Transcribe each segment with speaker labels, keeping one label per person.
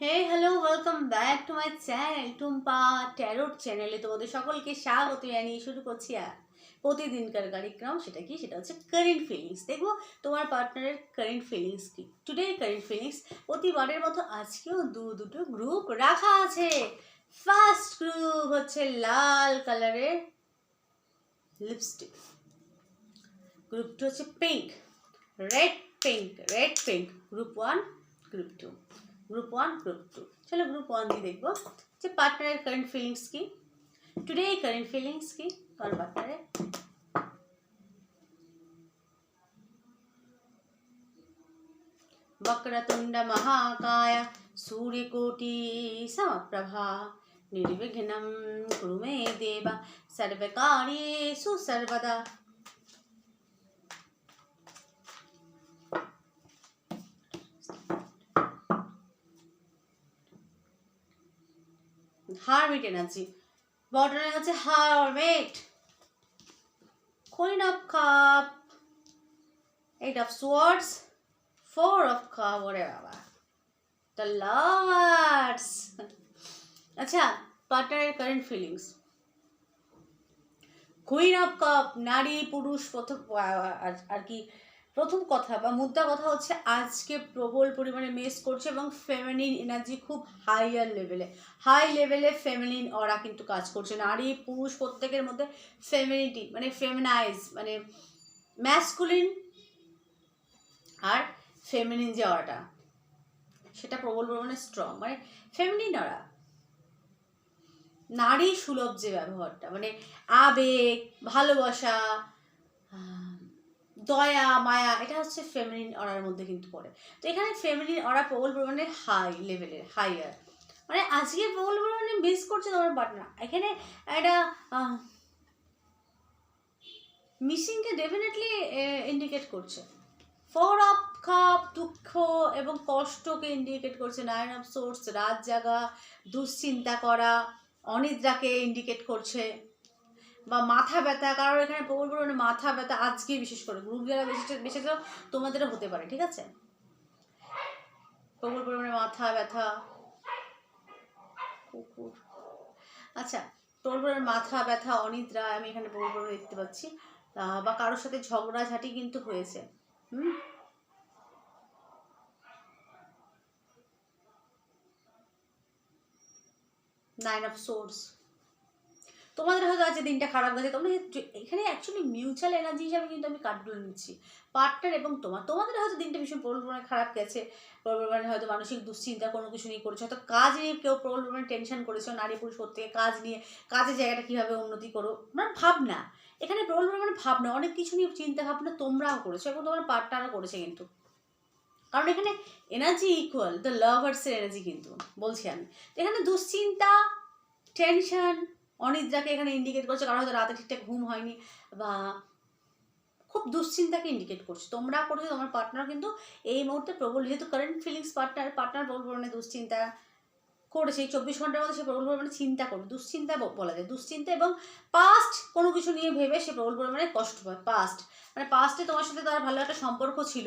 Speaker 1: Hey hello welcome back to my channel Tumpa tarot চ্যানেলে তোমাদের সকলকে স্বাগত জানিয়ে শুরু করছি প্রতিদিনকার কার্যক্রম, সেটা কি? সেটা হচ্ছে কারেন্ট ফিলিংস দেখব তোমার পার্টনারের কারেন্ট ফিলিংস কি? টুডে কারেন্ট ফিলিংস প্রতিবারের মতো আজকেও দু দুটো গ্রুপ রাখা আছে। ফার্স্ট গ্রুপ হচ্ছে লাল কালারের লিপস্টিক গ্রুপটা হচ্ছে pink red pink red pink group one group two group one group two चलो ग्रुप वन भी देखो। अच्छा, जो पार्टनर है करंट फीलिंग्स की। टुडे करंट फीलिंग्स की। कौन पार्टनर है वक्रतुंड महाकाय सूर्य सूर्यकोटि समप्रभा, निर्विघ्नं कुरु मे देव। सर्वकार्येषु सर्वदा। হারমিট এনার্জি বটনে হচ্ছে hermit queen of cup eight of swords four of cup ওরে বাবা দ্য লাভার্স আচ্ছা পার্টনারের current feelings queen of cup নারী, পুরুষ, প্রথম আর কি প্রথম কথা বা মুদ্রা কথা হচ্ছে আজকে প্রবল পরিমাণে মেস করছে এবং ফেমিনিন এনার্জি খুব হাইয়ার লেভেলে হাই লেভেলে ফেমিনিন অরা কিন্তু কাজ করছে। নারী, পুরুষ প্রত্যেকের মধ্যে ফেমিনিটি মানে ফেমিনাইজ মানে ম্যাসকুলিন আর ফেমিনিন যে অরাটা সেটা প্রবল পরিমাণে স্ট্রং মানে ফেমিনিন অরা নারী সুলভ যে ব্যবহারটা মানে আবেগ, ভালোবাসা দয়া, মায়া, এটা হচ্ছে ফেমিনিন অরার মধ্যে কিন্তু পড়ে। তো এখানে ফেমিনিন অরা প্রবল পরিমাণে হাই লেভেলের হাইয়ার মানে আজকে প্রবল পরিমাণে মিস করছে তোমার পার্টনার এখানে একটা মিসিংকে ডেফিনেটলি ইন্ডিকেট করছে। ফোর অফ খাপ দুঃখ এবং কষ্টকে ইন্ডিকেট করছে। নাইন অফ সোর্স রাত জাগা, দুশ্চিন্তা করা, অনিদ্রাকে ইন্ডিকেট করছে। বা মাথা ব্যথা, কারোর এখানে প্রবল পরিমাণে মাথা ব্যথা, আজকে বিশেষ করে গ্রুপ যারা বেশি বেশি তোমাদেরও হতে পারে, ঠিক আছে? প্রবল পরিমাণে মাথা ব্যথা, কুকুর। আচ্ছা প্রবল পরিমাণে মাথা ব্যথা, অনিদ্রা, আমি এখানে প্রবল পরিমাণে দেখতে পাচ্ছি। বা কারোর সাথে ঝগড়াঝাটি কিন্তু হয়েছে, হুম? নাইন অফ সোর্স তোমাদের হয়তো আছে দিনটা খারাপ গেছে, তোমরা এখানে অ্যাকচুয়ালি মিউচুয়াল এনার্জি হিসাবে কিন্তু আমি কার্ডগুলো নিচ্ছি। পার্টনার এবং তোমার, তোমাদের হয়তো দিনটা ভীষণ প্রবল পরিমাণে খারাপ গেছে প্রবল পরিমাণে হয়তো মানসিক দুশ্চিন্তা, কোনো কিছু নিয়ে করেছে, হয়তো কাজ নিয়ে কেউ প্রবল পরিমাণে টেনশন করেছ, নারী পুরুষ প্রত্যেকে কাজ নিয়ে, কাজের জায়গাটা কীভাবে উন্নতি করো মানে ভাবনা। এখানে প্রবল পরিমাণে ভাবনা, অনেক কিছু নিয়ে চিন্তা ভাবনা তোমরাও করেছ, এবং তোমার পার্টনারও করেছে কিন্তু। কারণ এখানে এনার্জি ইকুয়াল দ্য লাভার্সের এনার্জি কিন্তু, বলছি আমি। এখানে দুশ্চিন্তা টেনশন অনিদ্রাকে এখানে ইন্ডিকেট করছে, কারণ হয়তো রাতে ঠিকঠাক ঘুম হয়নি বা খুব দুশ্চিন্তাকে ইন্ডিকেট করছে। তোমরা করছ তোমার পার্টনার কিন্তু এই মুহূর্তে প্রবল, যেহেতু কারেন্ট ফিলিংস পার্টনার পার্টনার প্রবল পরিমাণে দুশ্চিন্তা করেছে, এই চব্বিশ ঘণ্টার মধ্যে সে প্রবল পরিমাণে চিন্তা করবে। দুশ্চিন্তা বলা যায়। দুশ্চিন্তা এবং পাস্ট কোনো কিছু নিয়ে ভেবে সে প্রবল পরিমাণে কষ্ট পায়। পাস্ট মানে পাস্টে তোমার সাথে তার ভালো একটা সম্পর্ক ছিল।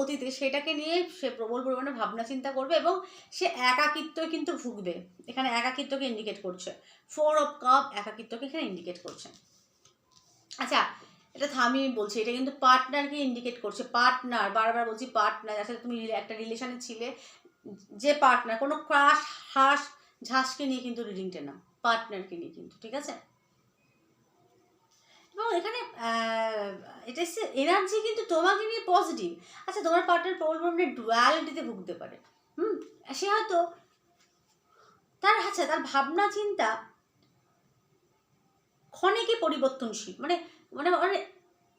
Speaker 1: অতীতে। সেটাকে নিয়ে সে প্রবল পরিমাণে ভাবনা চিন্তা করবে এবং সে একাকিত্ব কিন্তু ভুগবে। এখানে একাকিত্বকে ইন্ডিকেট করছে। ফোর অফ কাপ একাকিত্বকে এখানে ইন্ডিকেট করছে। আচ্ছা এটা থামি বলছি, এটা কিন্তু পার্টনারকে ইন্ডিকেট করছে। পার্টনার বারবার বলছি পার্টনার যার সাথে তুমি একটা রিলেশনে ছিলে। যে পার্টনার কোনো ক্রাশ হাস ঝাঁসকে নিয়ে কিন্তু রিডিংটা না পার্টনারকে নিয়ে কিন্তু, ঠিক আছে? এবং এখানে এটা হচ্ছে এনার্জি কিন্তু তোমাকে নিয়ে পজিটিভ আচ্ছা তোমার পার্টনার প্রবল পরিমাণে ডুয়ালিটিতে ভুগতে পারে। হুম? সে হয়তো তার আচ্ছা তার ভাবনা, চিন্তা ক্ষণিকে পরিবর্তনশীল। মানে মানে মানে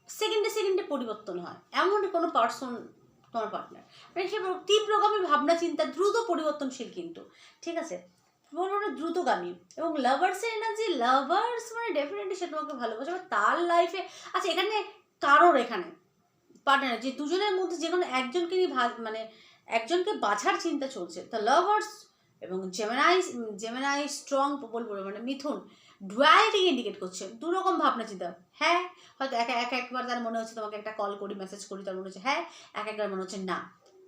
Speaker 1: সেকেন্ডে সেকেন্ডে পরিবর্তন হয়। এমন কোনো পার্সন তোমার পার্টনার মানে সে তীব্রগামী ভাবনা, চিন্তা দ্রুত পরিবর্তনশীল কিন্তু। ঠিক আছে? বলব না দ্রুতগামী এবং লাভার্সের এনার্জি লাভার্স মানে ডেফিনেটলি সে তোমাকে ভালোবাসে বা তার লাইফে আচ্ছা এখানে কারোর এখানে পার্টনার যে দুজনের মধ্যে যে কোনো একজনকে নিয়ে মানে একজনকে বাছার চিন্তা চলছে দ্য লাভার্স এবং জেমেনাই জেমেনাই স্ট্রং প্রবল মানে মিথুন ডুয়ালিটি ইন্ডিকেট করছে দু রকম ভাবনা চিন্তা হ্যাঁ হয়তো এক এক একবার তার মনে হচ্ছে তোমাকে একটা কল করি মেসেজ করি, তার মনে হচ্ছে হ্যাঁ এক একবার মনে হচ্ছে না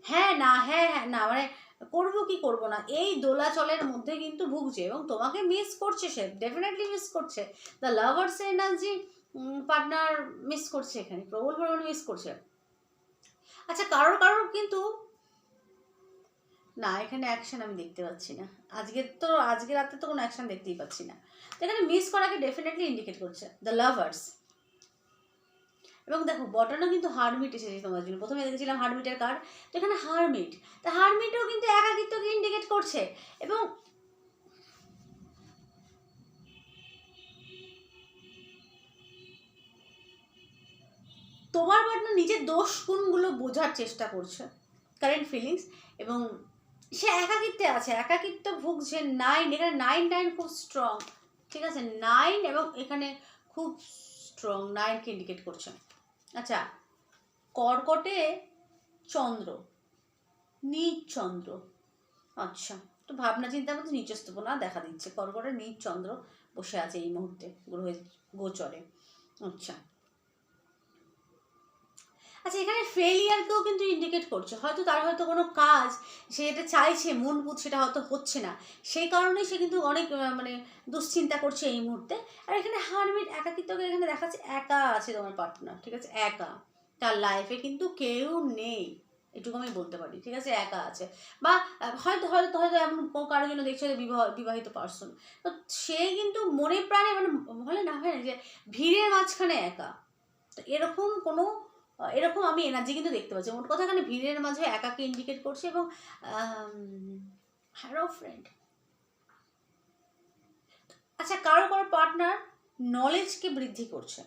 Speaker 1: হ্যাঁ না হ্যাঁ হ্যাঁ না মানে করব কি করব না? এই দোলাচলের মধ্যে কিন্তু ভুগছে এবং তোমাকে মিস করছে সে ডেফিনেটলি মিস করছে। The lovers energy partner miss করছে এখানে, প্রবল পরিমাণে মিস করছে। আচ্ছা কারোর কারোর কিন্তু না, এখানে অ্যাকশন আমি দেখতে পাচ্ছি না। আজকের তো, আজকে রাতে তো কোনো অ্যাকশন দেখতেই পাচ্ছি না। তো এখানে মিস করাকে ডেফিনেটলি ইন্ডিকেট করছে। দ্য লাভার্স এবং দেখো, বটনও কিন্তু হারমিট এসেছে তোমার জন্য। প্রথমে দেখেছিলাম হারমিটের কার্ড তো এখানে হারমিট। তা হারমিটও কিন্তু একাকিত্বকে ইন্ডিকেট করছে এবং তোমার পার্টনার নিজের দোষ গুণগুলো বোঝার চেষ্টা করছে কারেন্ট ফিলিংস এবং সে একাকিত্বে আছে। একাকিত্ব ভুগছে নাইন এখানে নাইন নাইন খুব স্ট্রং ঠিক আছে? নাইন এবং এখানে খুব স্ট্রং নাইনকে ইন্ডিকেট করছে। আচ্ছা কর্কটে চন্দ্র নিজ চন্দ্র। আচ্ছা তো ভাবনা চিন্তার মধ্যে নিচস্তপনা দেখা দিচ্ছে। কর্কটে নিজ চন্দ্র বসে আছে এই মুহূর্তে, গ্রহের গোচরে। আচ্ছা আচ্ছা এখানে ফেলিয়ারকেও কিন্তু ইন্ডিকেট করছে। হয়তো তার হয়তো কোনো কাজ, সে যেটা চাইছে, মন বুধ সেটা হয়তো হচ্ছে না। সেই কারণেই সে কিন্তু অনেক মানে দুশ্চিন্তা করছে এই মুহূর্তে। আর এখানে হারমিট একাকিত্বকে এখানে দেখাচ্ছে, একা আছে তোমার পার্টনার ঠিক আছে? একা। তার লাইফে কিন্তু কেউ নেই। এটুকু আমি বলতে পারি, ঠিক আছে? একা আছে। বা হয়তো হয়তো হয়তো এমন কারোর জন্য দেখছ বিবাহ, বিবাহিত পার্সন তো সে কিন্তু মনে প্রাণে মানে বলে না হয় না যে ভিড়ের মাঝখানে একা। তো এরকম কোনো এরকম আমি এনার্জি কিন্তু দেখতে পাচ্ছি। মোট কথা এখানে ভিড়ের মাঝে একাকে ইন্ডিকেট করছে এবং হ্যারো ফ্রেন্ড আচ্ছা কারও কারও পার্টনার নলেজকে বৃদ্ধি করছে।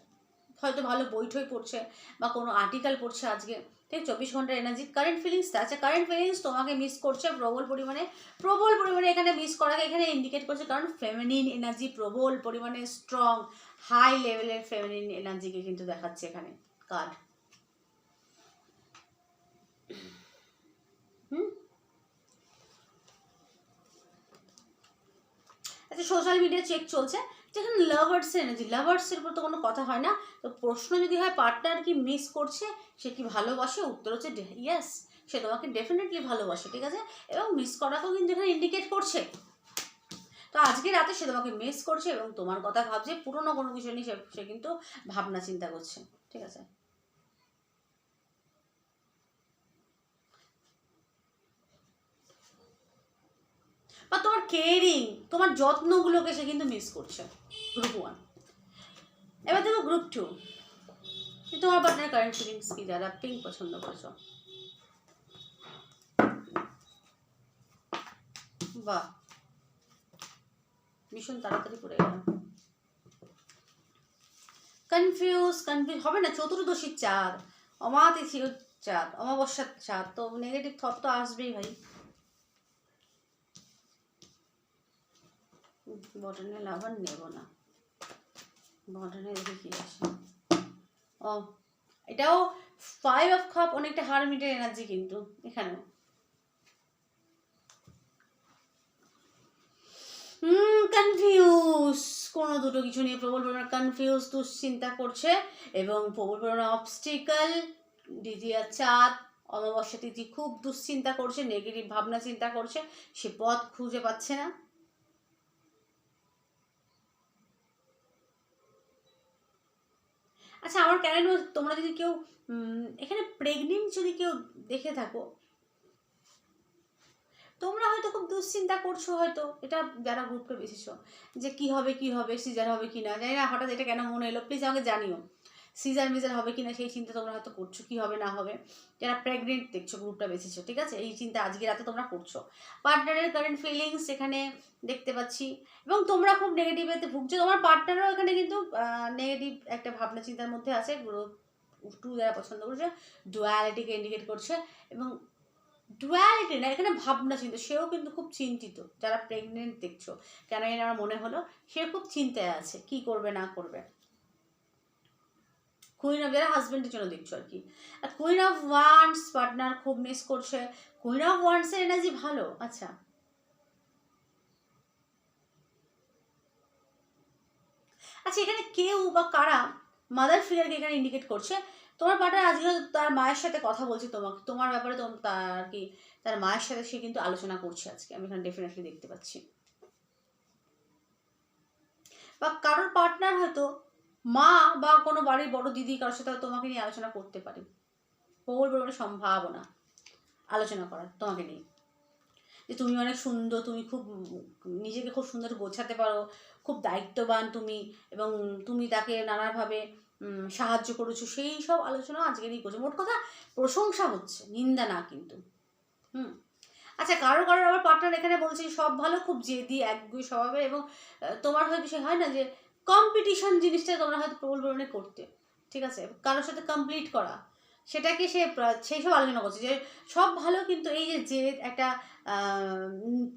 Speaker 1: হয়তো ভালো বই টই পড়ছে বা কোনো আর্টিকেল পড়ছে আজকে। ঠিক চব্বিশ ঘণ্টার এনার্জি কারেন্ট ফিলিংস আচ্ছা কারেন্ট ফিলিংস তোমাকে মিস করছে প্রবল পরিমাণে। প্রবল পরিমাণে এখানে মিস করাকে এখানে ইন্ডিকেট করছে কারণ ফেমিনিন এনার্জি প্রবল পরিমাণে স্ট্রং হাই লেভেলের ফেমিনিন এনার্জিকে কিন্তু দেখাচ্ছে এখানে। কার্ড হুম? আচ্ছা সোশ্যাল মিডিয়া চেক চলছে। যেখানে লাভার্সের এনার্জি লাভার্সের উপর তো কোনো কথা হয় না। তো প্রশ্ন যদি হয় পার্টনার কি মিস করছে, সে কি ভালোবাসে? উত্তর হচ্ছে ইয়েস সে তোমাকে ডেফিনেটলি ভালোবাসে, ঠিক আছে? এবং মিস করাকেও কিন্তু এখানে ইন্ডিকেট করছে। তো আজকে রাতে সে তোমাকে মিস করছে এবং তোমার কথা ভাবছে, পুরনো কোনো কিছু নিয়ে সে সে কিন্তু ভাবনা চিন্তা করছে, ঠিক আছে? বা তোমার কেয়ারিং তোমার যত্নগুলোকে সে কিন্তু মিস করছে। গ্রুপ ওয়ান এবার দেখো গ্রুপ টু তোমার পার্টনার কারেন্ট ফিলিংস কি, যারা পিঙ্ক পছন্দ করছ? বাহ। ভীষণ তাড়াতাড়ি পড়ে গেল। কনফিউজ কনফিউজ হবে না, চতুর্দশীর চাঁদ অমাতিথির চাঁদ, অমাবস্যার চাঁদ, তো নেগেটিভ থট তো আসবেই ভাই। বটনে লাভার নেব না। বটনে দেখি আসে? ও, এটাও ফাইভ অফ কাপ অনেকটা হারমিটের এনার্জি কিন্তু এখানেও। হুম কনফিউজ কোনো দুটো কিছু নিয়ে প্রবল পরিমাণে কনফিউজ দুশ্চিন্তা করছে এবং প্রবল পরিমাণে অবস্টিকাল দ্বিতীয় চাঁদ, অমাবস্যা তিথি খুব দুশ্চিন্তা করছে নেগেটিভ ভাবনা চিন্তা করছে, সে পথ খুঁজে পাচ্ছে না। আচ্ছা আমার কেন তোমরা যদি কেউ এখানে প্রেগনেন্ট যদি কেউ দেখে থাকো, তোমরা হয়তো খুব দুশ্চিন্তা করছ হয়তো, এটা যারা গ্রুপটা বেশিছো যে কি হবে কি হবে সিজার হবে কি না, জানি না, হঠাৎ এটা কেন মনে এলো প্লিজ আমাকে জানিও। সিজার মিজার হবে কি না সেই চিন্তা তোমরা হয়তো করছ, কি হবে, না হবে। যারা প্রেগনেন্ট দেখছ গ্রুপটা বেশিছো ঠিক আছে? এই চিন্তা আজকে রাতে তোমরা করছ। পার্টনারের কারেন্ট ফিলিংস এখানে দেখতে পাচ্ছি। এবং তোমরা খুব নেগেটিভেতে ভুগছো। তোমার পার্টনারও এখানে কিন্তু নেগেটিভ একটা ভাবনা চিন্তার মধ্যে আছে। গ্রুপ টু যারা পছন্দ করছে ডুয়ালিটিকে ইন্ডিকেট করছে। এবং ডুয়ালিটি না, এখানে ভাবনা চিন্তা, সেও কিন্তু খুব চিন্তিত। যারা প্রেগনেন্ট দেখছ, কেন এর আমার মনে হলো সে খুব চিন্তায় আছে, কি করবে, না করবে। কুইন অফ যারা হাজবেন্ডের জন্য দেখছ আর কি। আর কুইন অফ ওয়ান্স পার্টনার খুব মিস করছে। কুইন অফ ওয়ান্সের এনার্জি ভালো আচ্ছা। আচ্ছা এখানে কেউ বা কারা মাদার ফিগারকে এখানে ইন্ডিকেট করছে? তোমার পার্টনার আজকে তার মায়ের সাথে কথা বলছে তোমাকে। তোমার ব্যাপারে তার আর কি, তার মায়ের সাথে সে কিন্তু আলোচনা করছে আজকে। আমি এখানে ডেফিনেটলি দেখতে পাচ্ছি। বা কারোর পার্টনার হয়তো মা বা কোনো বাড়ির বড় দিদি কারোর সাথে তোমাকে নিয়ে আলোচনা করতে পারে। প্রবল পরিমাণে সম্ভাবনা আলোচনা করার, তোমাকে নিয়ে। যে তুমি অনেক সুন্দর, তুমি খুব নিজেকে খুব সুন্দর গোছাতে পারো, খুব দায়িত্ববান তুমি এবং তুমি তাকে নানাভাবে সাহায্য করেছ, সেই সব আলোচনা আজকে নিয়ে করছে মোট কথা প্রশংসা হচ্ছে, নিন্দা না কিন্তু। হুম? আচ্ছা কারও কারোর আবার পার্টনার এখানে বলছে, সব ভালো, খুব জেদি একগুই স্বভাবের এবং তোমার হয়তো সে হয় না যে কম্পিটিশন জিনিসটা তোমরা হয়তো প্রবল পরিমাণে করতে। ঠিক আছে? কারোর সাথে কমপ্লিট করা। সেটাকে সে সেই সব আলোচনা করছে যে সব ভালো কিন্তু এই যে যে একটা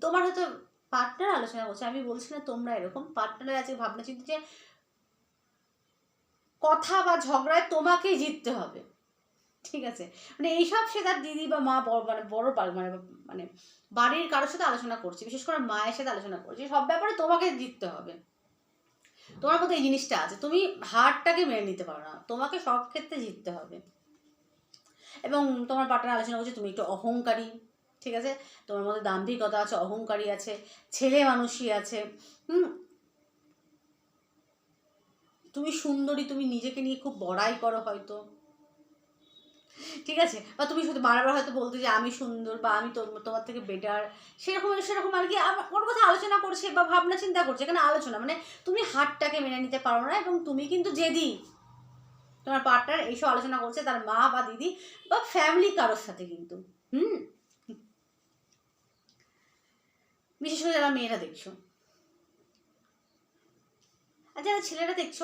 Speaker 1: তোমার হয়তো পার্টনার আলোচনা করছে। আমি বলছি না তোমরা এরকম। পার্টনারের আছে ভাবনা চিন্তা যে কথা বা ঝগড়ায় তোমাকেই জিততে হবে। ঠিক আছে? মানে এইসব সে তার দিদি বা মা বড় মানে বড় মানে মানে বাড়ির কারোর সাথে আলোচনা করছে। বিশেষ করে মায়ের সাথে আলোচনা করছে। সব ব্যাপারে তোমাকে জিততে হবে। তোমার মধ্যে এই জিনিসটা আছে, তুমি হারটাকে মেনে নিতে পারো না। তোমাকে সব ক্ষেত্রে জিততে হবে। এবং তোমার পার্টনার আলোচনা করছে, তুমি একটু অহংকারী, ঠিক আছে? তোমার মধ্যে দাম্ভিকতা আছে, অহংকারী আছে, ছেলে মানুষই আছে, হুম? তুমি সুন্দরী, তুমি নিজেকে নিয়ে খুব বড়াই করো হয়তো। ঠিক আছে? বা তুমি শুধু বারবার হয়তো বলতে যে আমি সুন্দর বা আমি তোম- তোমার থেকে বেটার সেরকম সেরকম আর কি ওর কথা আলোচনা করছে বা ভাবনা চিন্তা করছে, এখানে আলোচনা। মানে তুমি হারটাকে মেনে নিতে পারো না এবং তুমি কিন্তু জেদি। তোমার পার্টনার এইসব আলোচনা করছে, তার মা বা দিদি বা ফ্যামিলি কারোর সাথে কিন্তু। হুম? বিশেষ করে যারা মেয়েরা দেখছ। আর যারা ছেলেরা দেখছ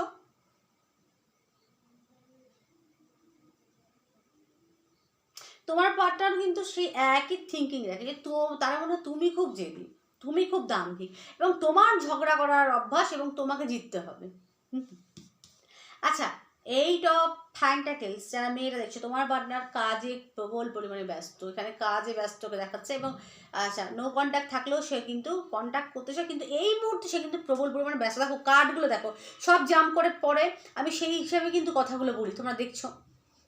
Speaker 1: তোমার পার্টনার কিন্তু সেই একই থিঙ্কিং রাখে যে তো তার মনে তুমি খুব জেদি, তুমি খুব দাম্ভিক এবং তোমার ঝগড়া করার অভ্যাস এবং তোমাকে জিততে হবে। আচ্ছা এইট অফ ফ্যান্টাকেলস যারা মেয়েরা দেখছ, তোমার পার্টনার কাজে প্রবল পরিমাণে ব্যস্ত, এখানে কাজে ব্যস্তকে দেখাচ্ছে এবং আচ্ছা নো কন্ট্যাক্ট থাকলেও সে কিন্তু কন্ট্যাক্ট করতে করতেছে কিন্তু এই মুহূর্তে সে কিন্তু প্রবল পরিমাণে ব্যস্ত। দেখো কার্ডগুলো দেখো, সব জাম করে পড়ে, আমি সেই হিসাবে কিন্তু কথাগুলো বলি, তোমরা দেখছ।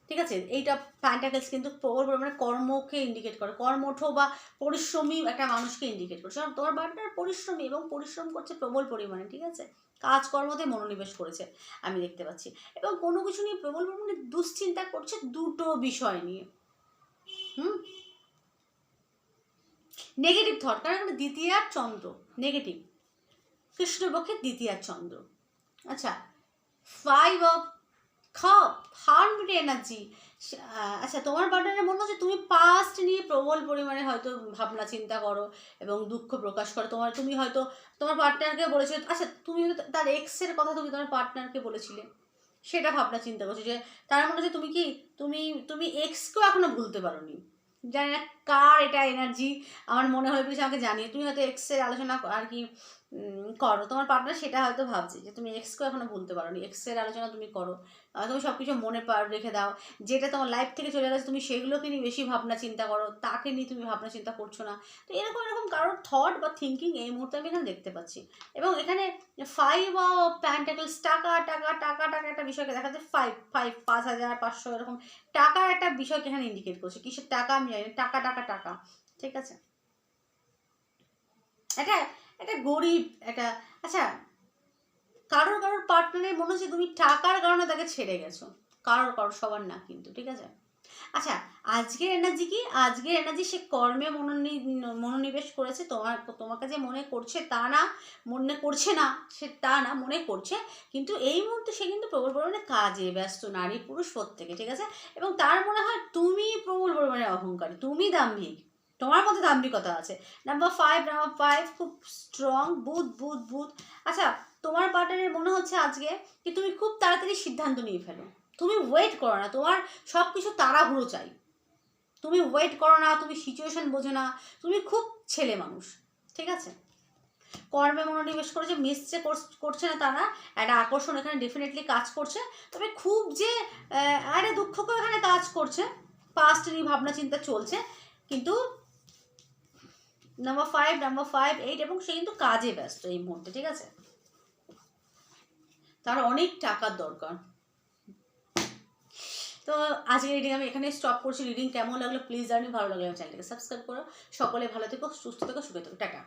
Speaker 1: ঠিক আছে? এইটা প্যান্টাকেলস কিন্তু প্রবল পরিমাণে কর্মকে ইন্ডিকেট করে। কর্মঠ বা পরিশ্রমী একটা মানুষকে ইন্ডিকেট করছে কারণ তোমার পার্টনার পরিশ্রমী এবং পরিশ্রম করছে প্রবল পরিমাণে, ঠিক আছে? কাজকর্মতে মনোনিবেশ করেছে, আমি দেখতে পাচ্ছি। এবং কোনো কিছু নিয়ে প্রবল পরিমাণে দুশ্চিন্তা করছে দুটো বিষয় নিয়ে। হুম? নেগেটিভ থট কারণ এখানে দ্বিতীয়ার চন্দ্র। নেগেটিভ কৃষ্ণপক্ষের দ্বিতীয়ার চন্দ্র। আচ্ছা five of cups harmed energy আচ্ছা তোমার পার্টনারের মনে হচ্ছে তুমি পাস্ট নিয়ে প্রবল পরিমাণে হয়তো ভাবনা চিন্তা করো এবং দুঃখ প্রকাশ করো। তোমার, তুমি হয়তো, তোমার পার্টনারকে বলেছিলে আচ্ছা তুমি তার এক্সের কথা তুমি তোমার পার্টনারকে বলেছিলে, সেটা ভাবনা চিন্তা করছ যে তার মনে হচ্ছে তুমি কি, তুমি তুমি এক্সকেও এখনও ভুলতে পারোনি। জানি না কার এটা এনার্জি আমার মনে হয় প্লিজ আমাকে জানিয়ে। তুমি হয়তো এক্সের আলোচনা আর কি করো। তোমার পার্টনার সেটা হয়তো ভাবছে যে তুমি এক্সকেও এখনও ভুলতে পারোনি। এক্সের আলোচনা তুমি করো। তুমি সব কিছু মনে পা- রেখে দাও। যেটা তোমার লাইফ থেকে চলে গেছে তুমি সেগুলোকে নিয়ে বেশি ভাবনা চিন্তা করো। তাকে নিয়ে তুমি ভাবনা চিন্তা করছ না। তো এরকম এরকম কারোর থট বা থিঙ্কিং এই মুহূর্তে আমি এখানে দেখতে পাচ্ছি। এবং এখানে ফাইভ অফ প্যান্টাকলস টাকা টাকা টাকা টাকা একটা বিষয়কে দেখা যাচ্ছে ফাইভ ফাইভ পাঁচ হাজার পাঁচশো এরকম। টাকার একটা বিষয়কে এখানে ইন্ডিকেট করছে। কিসের টাকা আমি জানি না, টাকা টাকা টাকা। ঠিক আছে? এটা এটা গরিব এটা আচ্ছা কারোর কারোর পার্টনারের মনে হচ্ছে তুমি টাকার কারণে তাকে ছেড়ে গেছো। কারোর কারোর, সবার না কিন্তু, ঠিক আছে? আচ্ছা আজকের এনার্জি কি? আজকের এনার্জি সে কর্মে মনোনি, মনোনিবেশ করেছে, তোমার তোমাকে যে মনে করছে তা না, মনে করছে না, সে তা না, মনে করছে, কিন্তু এই মুহূর্তে সে কিন্তু প্রবল পরিমাণে কাজে ব্যস্ত, নারী পুরুষ প্রত্যেকে, ঠিক আছে? এবং তার মনে হয় তুমি প্রবল পরিমাণে অহংকারী, তুমি দাম্ভিক, তোমার মধ্যে দাম্ভিকতা আছে। নাম্বার ফাইভ নাম্বার ফাইভ খুব স্ট্রং বুধ বুধ বুধ আচ্ছা তোমার পার্টনারের মনে হচ্ছে আজকে কি তুমি খুব তাড়াতাড়ি সিদ্ধান্ত নিয়ে ফেলো। তুমি ওয়েট করো না, তোমার সব কিছু তাড়াহুড়ো চাই। তুমি ওয়েট করো না, তুমি সিচুয়েশন বোঝো না। তুমি খুব ছেলে মানুষ, ঠিক আছে? কর্মে মনোনিবেশ করে করেছে মিসছে করছে না তারা, একটা আকর্ষণ এখানে ডেফিনেটলি কাজ করছে। তবে খুব যে আরে দুঃখকেও এখানে কাজ করছে পাস্ট নিয়ে ভাবনা চিন্তা চলছে, কিন্তু number five number five eight এবং সে কিন্তু কাজে ব্যস্ত এই মুহূর্তে, ঠিক আছে? তার অনেক টাকার দরকার। তো আজকে রিডিং আমি এখানে স্টপ করছি। রিডিং কেমন লাগল প্লিজ জানি ভালো লাগল চ্যানেলটাকে সাবস্ক্রাইব করো। সকলে ভালো থেকো, সুস্থ থেকো, সুখে থেকো। টাটা।